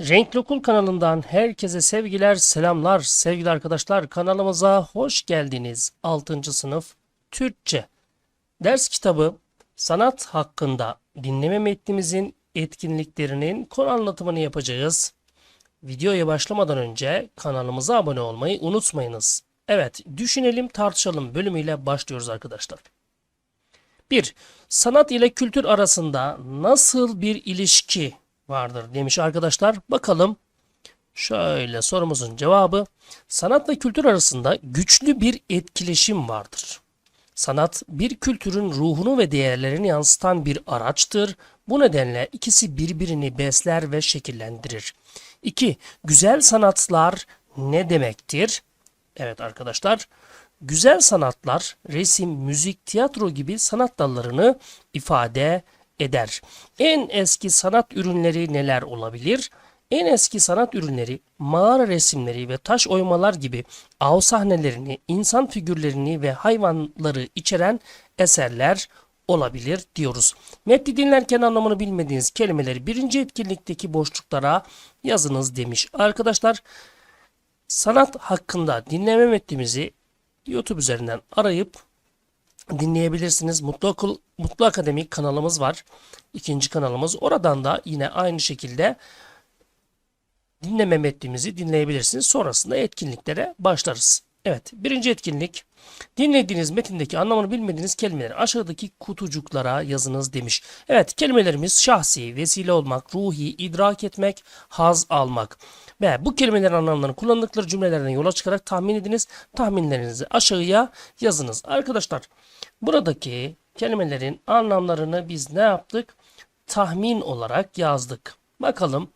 Renkli Okul kanalından herkese sevgiler, selamlar. Sevgili arkadaşlar kanalımıza hoş geldiniz. 6. sınıf Türkçe ders kitabı sanat hakkında dinleme metnimizin etkinliklerinin konu anlatımını yapacağız. Videoya başlamadan önce kanalımıza abone olmayı unutmayınız. Evet, düşünelim tartışalım bölümüyle başlıyoruz arkadaşlar. 1. Sanat ile kültür arasında nasıl bir ilişki vardır demiş arkadaşlar. Bakalım. Şöyle sorumuzun cevabı. Sanatla kültür arasında güçlü bir etkileşim vardır. Sanat bir kültürün ruhunu ve değerlerini yansıtan bir araçtır. Bu nedenle ikisi birbirini besler ve şekillendirir. 2. Güzel sanatlar ne demektir? Evet arkadaşlar, güzel sanatlar resim, müzik, tiyatro gibi sanat dallarını ifade eder. En eski sanat ürünleri neler olabilir? En eski sanat ürünleri mağara resimleri ve taş oymalar gibi av sahnelerini, insan figürlerini ve hayvanları içeren eserler olabilir diyoruz. Metni dinlerken anlamını bilmediğiniz kelimeleri birinci etkinlikteki boşluklara yazınız demiş. Arkadaşlar sanat hakkında dinleme metnimizi YouTube üzerinden arayıp dinleyebilirsiniz. Mutlu Okul, Mutlu Akademi kanalımız var. İkinci kanalımız. Oradan da yine aynı şekilde dinleme metnimizi dinleyebilirsiniz. Sonrasında etkinliklere başlarız. Evet, birinci etkinlik. Dinlediğiniz metindeki anlamını bilmediğiniz kelimeleri aşağıdaki kutucuklara yazınız demiş. Evet, kelimelerimiz şahsi, vesile olmak, ruhi, idrak etmek, haz almak. Ve bu kelimelerin anlamlarını kullandıkları cümlelerden yola çıkarak tahmin ediniz. Tahminlerinizi aşağıya yazınız. Arkadaşlar, buradaki kelimelerin anlamlarını biz ne yaptık? Tahmin olarak yazdık. Bakalım.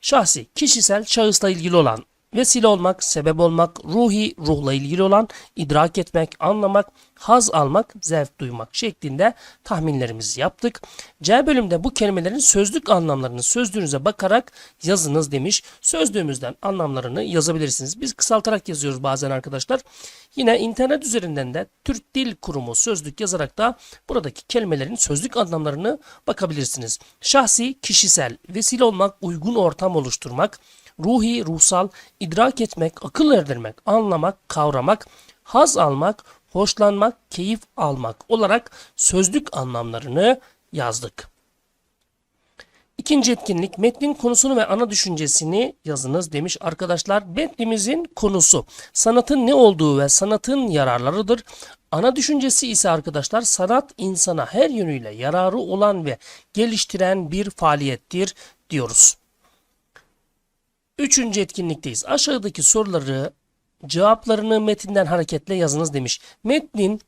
Şahsi, kişisel, şahısla ilgili olan, vesile olmak, sebep olmak, ruhi, ruhla ilgili olan, idrak etmek, anlamak, haz almak, zevk duymak şeklinde tahminlerimizi yaptık. C bölümde bu kelimelerin sözlük anlamlarını sözlüğünüze bakarak yazınız demiş. Sözlüğümüzden anlamlarını yazabilirsiniz. Biz kısaltarak yazıyoruz bazen arkadaşlar. Yine internet üzerinden de Türk Dil Kurumu sözlük yazarak da buradaki kelimelerin sözlük anlamlarını bakabilirsiniz. Şahsi, kişisel, vesile olmak, uygun ortam oluşturmak, ruhi, ruhsal, idrak etmek, akıl erdirmek, anlamak, kavramak, haz almak, hoşlanmak, keyif almak olarak sözlük anlamlarını yazdık. İkinci etkinlik metnin konusunu ve ana düşüncesini yazınız demiş arkadaşlar. Metnimizin konusu sanatın ne olduğu ve sanatın yararlarıdır. Ana düşüncesi ise arkadaşlar sanat insana her yönüyle yararı olan ve geliştiren bir faaliyettir diyoruz. Üçüncü etkinlikteyiz. Aşağıdaki soruları cevaplarını metinden hareketle yazınız demiş. Metnin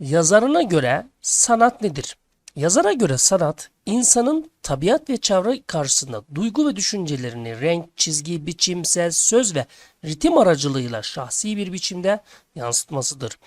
yazarına göre sanat nedir? Yazara göre sanat, insanın tabiat ve çevre karşısında duygu ve düşüncelerini renk, çizgi, biçim, ses, söz ve ritim aracılığıyla şahsi bir biçimde yansıtmasıdır.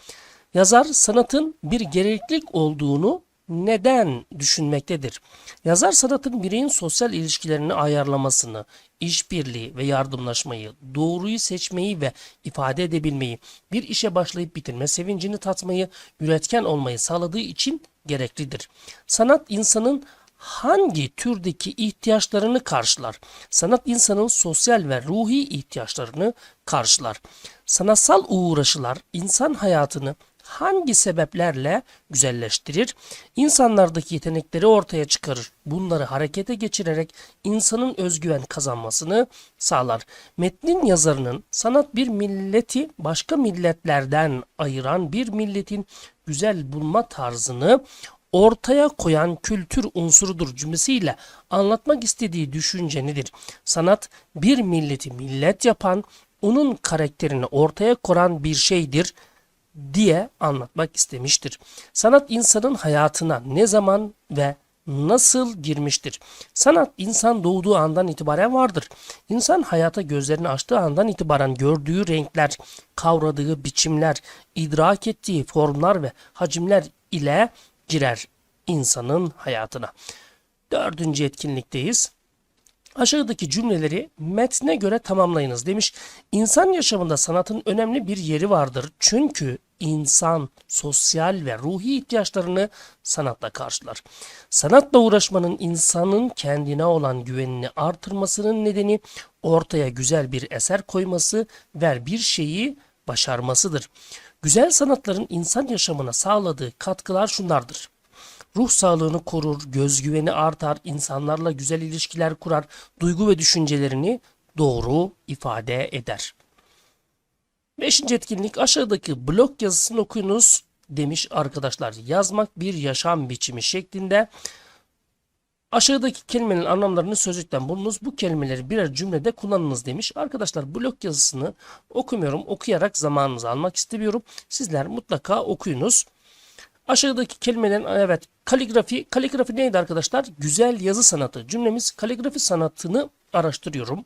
Yazar sanatın bir gereklilik olduğunu neden düşünmektedir? Yazar sanatın bireyin sosyal ilişkilerini ayarlamasını, işbirliği ve yardımlaşmayı, doğruyu seçmeyi ve ifade edebilmeyi, bir işe başlayıp bitirme sevincini tatmayı, üretken olmayı sağladığı için gereklidir. Sanat insanın hangi türdeki ihtiyaçlarını karşılar? Sanat insanın sosyal ve ruhi ihtiyaçlarını karşılar. Sanatsal uğraşılar insan hayatını hangi sebeplerle güzelleştirir? İnsanlardaki yetenekleri ortaya çıkarır. Bunları harekete geçirerek insanın özgüven kazanmasını sağlar. Metnin yazarının sanat bir milleti başka milletlerden ayıran bir milletin güzel bulma tarzını ortaya koyan kültür unsurudur cümlesiyle anlatmak istediği düşünce nedir? Sanat bir milleti millet yapan, onun karakterini ortaya koyan bir şeydir diye anlatmak istemiştir. Sanat insanın hayatına ne zaman ve nasıl girmiştir? Sanat insan doğduğu andan itibaren vardır. İnsan hayata gözlerini açtığı andan itibaren gördüğü renkler, kavradığı biçimler, idrak ettiği formlar ve hacimler ile girer insanın hayatına. Dördüncü etkinlikteyiz. Aşağıdaki cümleleri metne göre tamamlayınız demiş. İnsan yaşamında sanatın önemli bir yeri vardır. Çünkü insan sosyal ve ruhi ihtiyaçlarını sanatla karşılar. Sanatla uğraşmanın insanın kendine olan güvenini artırmasının nedeni ortaya güzel bir eser koyması ve bir şeyi başarmasıdır. Güzel sanatların insan yaşamına sağladığı katkılar şunlardır. Ruh sağlığını korur, gözgüveni artar, insanlarla güzel ilişkiler kurar, duygu ve düşüncelerini doğru ifade eder. Beşinci etkinlik aşağıdaki blok yazısını okuyunuz demiş arkadaşlar. Yazmak bir yaşam biçimi şeklinde aşağıdaki kelimenin anlamlarını sözlükten bulunuz. Bu kelimeleri birer cümlede kullanınız demiş. Arkadaşlar blok yazısını okumuyorum. Okuyarak zamanınızı almak istemiyorum. Sizler mutlaka okuyunuz. Aşağıdaki kelimelerin evet kaligrafi kaligrafi neydi arkadaşlar? Güzel yazı sanatı. Cümlemiz kaligrafi sanatını araştırıyorum.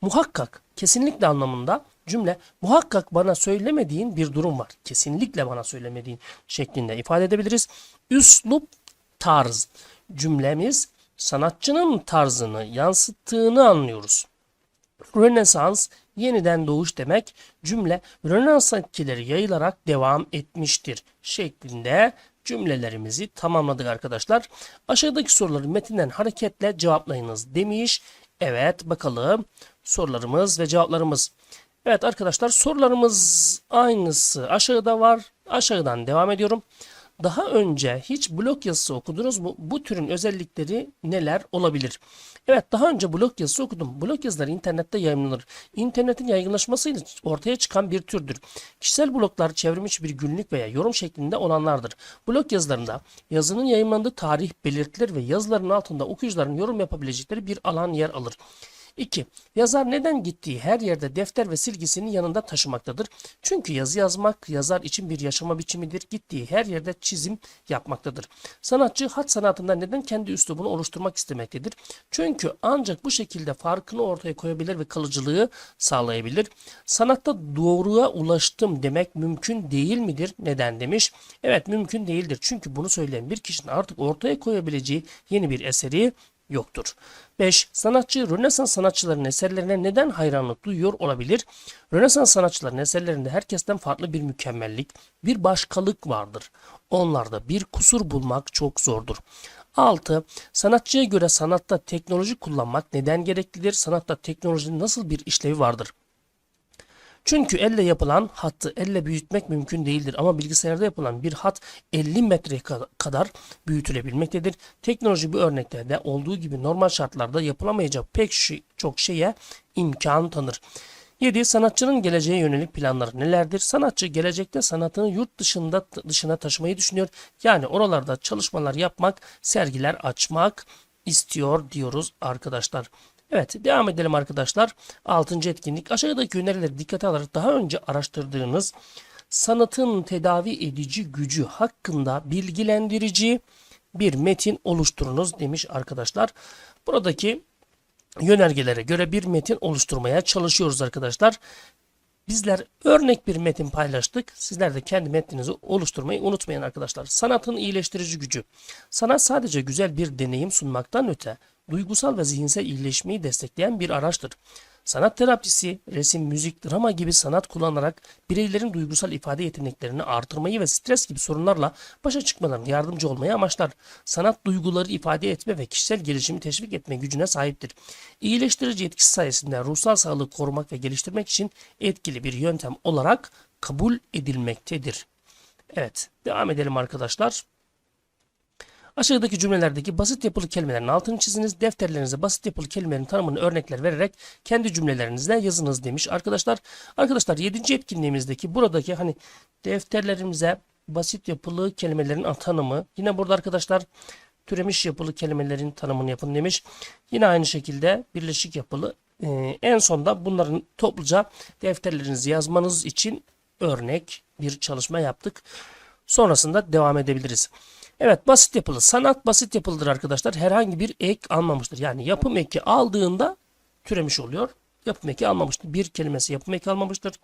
Muhakkak kesinlikle anlamında cümle muhakkak bana söylemediğin bir durum var. Kesinlikle bana söylemediğin şeklinde ifade edebiliriz. Üslup tarz cümlemiz sanatçının tarzını yansıttığını anlıyoruz. Rönesans yeniden doğuş demek cümle Rönesans etkileri yayılarak devam etmiştir şeklinde cümlelerimizi tamamladık arkadaşlar. Aşağıdaki soruları metinden hareketle cevaplayınız demiş. Evet bakalım sorularımız ve cevaplarımız. Evet arkadaşlar sorularımız aynısı aşağıda var. Aşağıdan devam ediyorum. Daha önce hiç blog yazısı okudunuz mu? Bu türün özellikleri neler olabilir? Evet daha önce blog yazısı okudum. Blog yazıları internette yayınlanır. İnternetin yaygınlaşmasıyla ortaya çıkan bir türdür. Kişisel bloglar çevrimiçi bir günlük veya yorum şeklinde olanlardır. Blog yazılarında yazının yayınlandığı tarih belirtilir ve yazıların altında okuyucuların yorum yapabilecekleri bir alan yer alır. 2. Yazar neden gittiği her yerde defter ve silgisini yanında taşımaktadır? Çünkü yazı yazmak yazar için bir yaşama biçimidir. Gittiği her yerde çizim yapmaktadır. Sanatçı hat sanatında neden kendi üslubunu oluşturmak istemektedir? Çünkü ancak bu şekilde farkını ortaya koyabilir ve kalıcılığı sağlayabilir. Sanatta doğruya ulaştım demek mümkün değil midir? Neden demiş? Evet mümkün değildir. Çünkü bunu söyleyen bir kişinin artık ortaya koyabileceği yeni bir eseri yoktur. 5. Sanatçı Rönesans sanatçılarının eserlerine neden hayranlık duyuyor olabilir? Rönesans sanatçılarının eserlerinde herkesten farklı bir mükemmellik, bir başkalık vardır. Onlarda bir kusur bulmak çok zordur. 6. Sanatçıya göre sanatta teknoloji kullanmak neden gereklidir? Sanatta teknolojinin nasıl bir işlevi vardır? Çünkü elle yapılan hattı elle büyütmek mümkün değildir ama bilgisayarda yapılan bir hat 50 metre kadar büyütülebilmektedir. Teknoloji bu örneklerde olduğu gibi normal şartlarda yapılamayacak pek çok şeye imkan tanır. 7. Sanatçının geleceğe yönelik planları nelerdir? Sanatçı gelecekte sanatını yurt dışında dışına taşımayı düşünüyor. Yani oralarda çalışmalar yapmak, sergiler açmak istiyor diyoruz arkadaşlar. Evet devam edelim arkadaşlar. Altıncı etkinlik aşağıdaki önerileri dikkate alarak daha önce araştırdığınız sanatın tedavi edici gücü hakkında bilgilendirici bir metin oluşturunuz demiş arkadaşlar. Buradaki yönergelere göre bir metin oluşturmaya çalışıyoruz arkadaşlar. Bizler örnek bir metin paylaştık. Sizler de kendi metninizi oluşturmayı unutmayın arkadaşlar. Sanatın iyileştirici gücü. Sanat sadece güzel bir deneyim sunmaktan öte duygusal ve zihinsel iyileşmeyi destekleyen bir araçtır. Sanat terapisi, resim, müzik, drama gibi sanat kullanarak bireylerin duygusal ifade yeteneklerini artırmayı ve stres gibi sorunlarla başa çıkmalarına yardımcı olmayı amaçlar. Sanat duyguları ifade etme ve kişisel gelişimi teşvik etme gücüne sahiptir. İyileştirici etkisi sayesinde ruhsal sağlığı korumak ve geliştirmek için etkili bir yöntem olarak kabul edilmektedir. Evet, devam edelim arkadaşlar. Aşağıdaki cümlelerdeki basit yapılı kelimelerin altını çiziniz. Defterlerinize basit yapılı kelimelerin tanımını örnekler vererek kendi cümlelerinizle yazınız demiş arkadaşlar. Arkadaşlar 7. etkinliğimizdeki buradaki hani defterlerimize basit yapılı kelimelerin tanımı. Yine burada arkadaşlar türemiş yapılı kelimelerin tanımını yapın demiş. Yine aynı şekilde birleşik yapılı. Ee, en sonda bunların topluca defterlerinizi yazmanız için örnek bir çalışma yaptık. Sonrasında devam edebiliriz. Evet basit yapılı. Sanat basit yapılıdır arkadaşlar. Herhangi bir ek almamıştır. Yani yapım eki aldığında türemiş oluyor. Yapım eki almamıştır. Bir kelimesi yapım eki almamıştır.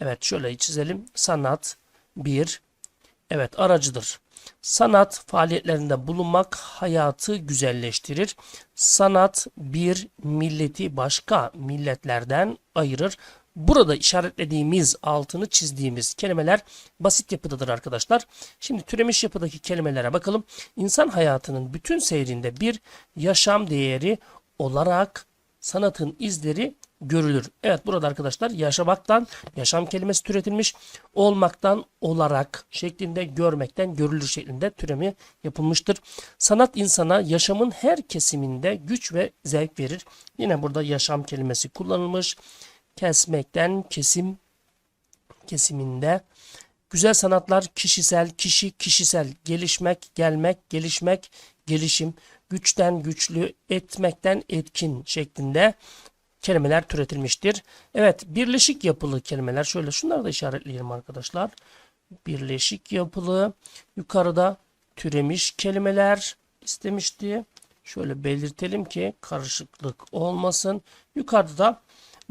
Evet şöyle çizelim. Sanat bir evet aracıdır. Sanat faaliyetlerinde bulunmak hayatı güzelleştirir. Sanat bir milleti başka milletlerden ayırır. Burada işaretlediğimiz, altını çizdiğimiz kelimeler basit yapıdadır arkadaşlar. Şimdi türemiş yapıdaki kelimelere bakalım. İnsan hayatının bütün seyrinde bir yaşam değeri olarak sanatın izleri görülür. Evet burada arkadaşlar yaşamaktan yaşam kelimesi türetilmiş. Olmaktan olarak şeklinde görmekten görülür şeklinde türemi yapılmıştır. Sanat insana yaşamın her kesiminde güç ve zevk verir. Yine burada yaşam kelimesi kullanılmış. Kesmekten kesim kesiminde Güzel sanatlar kişisel, kişi kişisel, gelişmek, gelmek, gelişmek, gelişim, güçten güçlü, etmekten etkin şeklinde kelimeler türetilmiştir. Evet, birleşik yapılı kelimeler şöyle şunları da işaretleyelim arkadaşlar. Birleşik yapılı yukarıda türemiş kelimeler istemişti. Şöyle belirtelim ki karışıklık olmasın. Yukarıda da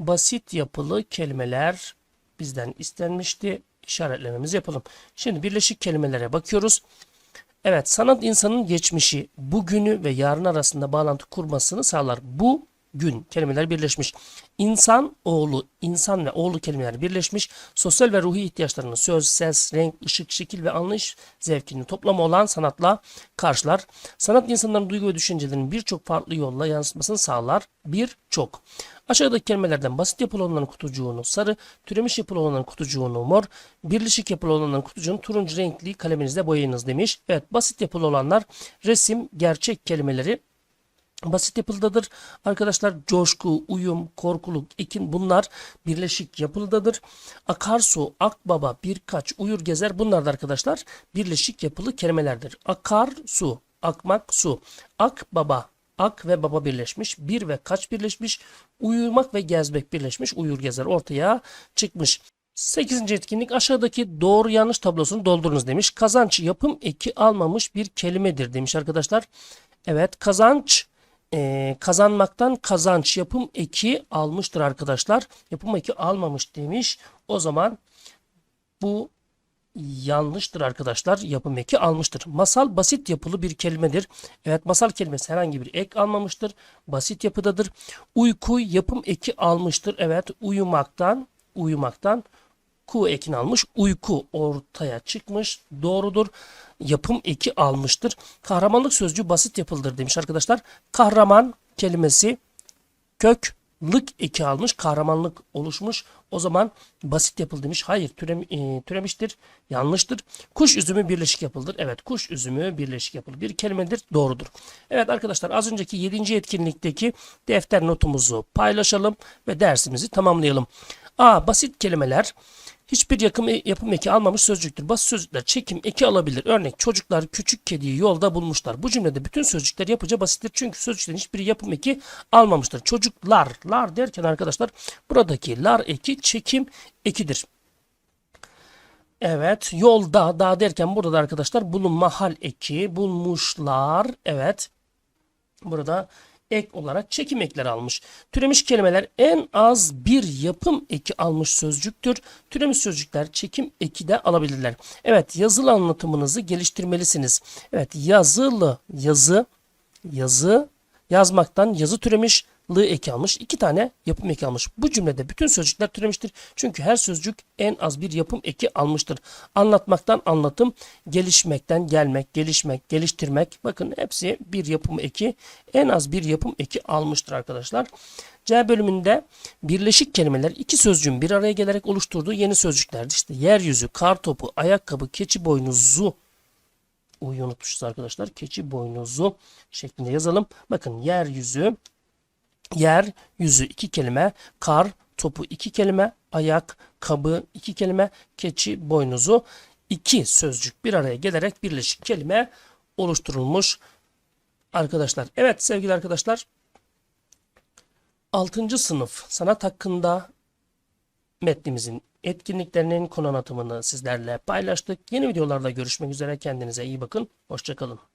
basit yapılı kelimeler bizden istenmişti. İşaretlememizi yapalım. Şimdi birleşik kelimelere bakıyoruz. Evet, sanat insanın geçmişi, bugünü ve yarın arasında bağlantı kurmasını sağlar. Bu gün kelimeler birleşmiş. İnsan, oğlu, insan ve oğlu kelimeler birleşmiş. Sosyal ve ruhi ihtiyaçlarını söz, ses, renk, ışık, şekil ve anlayış zevkinin toplamı olan sanatla karşılar. Sanat insanların duygu ve düşüncelerinin birçok farklı yolla yansıtmasını sağlar. Birçok. Aşağıdaki kelimelerden basit yapılı olanların kutucuğunu sarı, türemiş yapılı olanların kutucuğunu mor, birleşik yapılı olanların kutucuğunu turuncu renkli kaleminizle boyayınız demiş. Evet basit yapılı olanlar resim, gerçek kelimeleri basit yapılıdadır. Arkadaşlar coşku, uyum, korkuluk, ekin bunlar birleşik yapılıdadır. Akarsu, akbaba, birkaç, uyur gezer bunlar da arkadaşlar birleşik yapılı kelimelerdir. Akar su, akmak su, akbaba, ak ve baba birleşmiş, bir ve kaç birleşmiş, uyumak ve gezmek birleşmiş, uyur gezer ortaya çıkmış. 8. etkinlik aşağıdaki doğru yanlış tablosunu doldurunuz demiş. Kazanç yapım eki almamış bir kelimedir demiş arkadaşlar. Evet kazanç e, kazanmaktan kazanç yapım eki almıştır arkadaşlar. Yapım eki almamış demiş. O zaman bu yanlıştır arkadaşlar. Yapım eki almıştır. Masal basit yapılı bir kelimedir. Evet masal kelimesi herhangi bir ek almamıştır. Basit yapıdadır. Uyku yapım eki almıştır. Evet uyumaktan uyumaktan ku ekini almış. Uyku ortaya çıkmış. Doğrudur. Yapım eki almıştır. Kahramanlık sözcüğü basit yapılıdır demiş arkadaşlar. Kahraman kelimesi kök lık eki almış. Kahramanlık oluşmuş. O zaman basit yapıldı demiş. Hayır türem, e, türemiştir. Yanlıştır. Kuş üzümü birleşik yapıldır. Evet kuş üzümü birleşik yapılır. Bir kelimedir. Doğrudur. Evet arkadaşlar az önceki 7. etkinlikteki defter notumuzu paylaşalım ve dersimizi tamamlayalım. A. Basit kelimeler hiçbir yakım, yapım eki almamış sözcüktür. Basit sözcükler çekim eki alabilir. Örnek çocuklar küçük kediyi yolda bulmuşlar. Bu cümlede bütün sözcükler yapıca basittir. Çünkü sözcüklerin hiçbiri yapım eki almamıştır. Çocuklar, lar derken arkadaşlar buradaki lar eki çekim ekidir. Evet yolda da derken burada da arkadaşlar bulunma hal eki bulmuşlar. Evet burada ek olarak çekim ekleri almış. Türemiş kelimeler en az bir yapım eki almış sözcüktür. Türemiş sözcükler çekim eki de alabilirler. Evet yazılı anlatımınızı geliştirmelisiniz. Evet yazılı yazı yazı yazmaktan yazı türemiş lı eki almış. iki tane yapım eki almış. Bu cümlede bütün sözcükler türemiştir. Çünkü her sözcük en az bir yapım eki almıştır. Anlatmaktan anlatım, gelişmekten gelmek, gelişmek, geliştirmek. Bakın hepsi bir yapım eki. En az bir yapım eki almıştır arkadaşlar. C bölümünde birleşik kelimeler iki sözcüğün bir araya gelerek oluşturduğu yeni sözcüklerdi. İşte yeryüzü, kar topu, ayakkabı, keçi boynuzu, U'yu unutmuşuz arkadaşlar. Keçi boynuzu şeklinde yazalım. Bakın yeryüzü, Yer, yüzü iki kelime, kar, topu iki kelime, ayak, kabı iki kelime, keçi, boynuzu iki sözcük bir araya gelerek birleşik kelime oluşturulmuş arkadaşlar. Evet sevgili arkadaşlar 6. sınıf sanat hakkında metnimizin etkinliklerinin konu anlatımını sizlerle paylaştık. Yeni videolarda görüşmek üzere. Kendinize iyi bakın. Hoşçakalın.